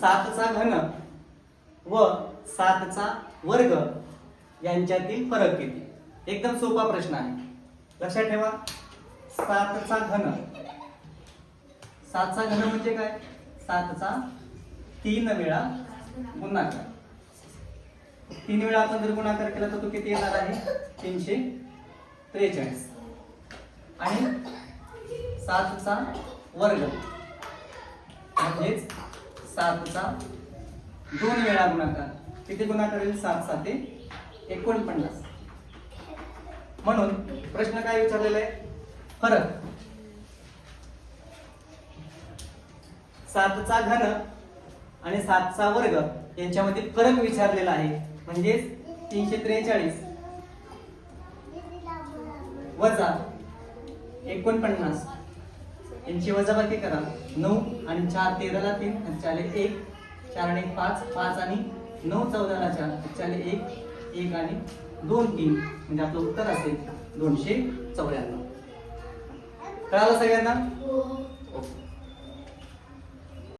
सातचा घन व सातचा वर्ग यांच्यातील फरक किती? एकदम सोपा प्रश्न आहे. लक्षात ठेवा. सातचा घन. सातचा घन म्हणजे काय? सातचा तीन वेळा गुणाकार. तीन वेळा आपण जर गुणाकार केला तर तो किती येणार आहे? तीनशे त्रेचाळीस. आणि सातचा वर्ग. म्हणजेच सातचा. दोन वेळा गुणाकार. किती गुणाकार येईल? सात साते एकोणपन्नास. म्हणून प्रश्न काय विचारलेला आहे? फरक. सातचा घन आणि सातचा वर्ग यांच्यामध्ये फरक विचारलेला आहे. म्हणजेच तीनशे त्रेचाळीस. वजा एकोणपन्नास. यांची वजाबाकी करा. नऊ आणि चार तेराला तीन आणि चार एक. चार आणि एक पाच पाच आणि नऊ चौदाला चार. चार एक एक आणि दोन तीन. म्हणजे आपलं उत्तर असेल दोनशे चौऱ्याण्णव. कळालं सगळ्यांना?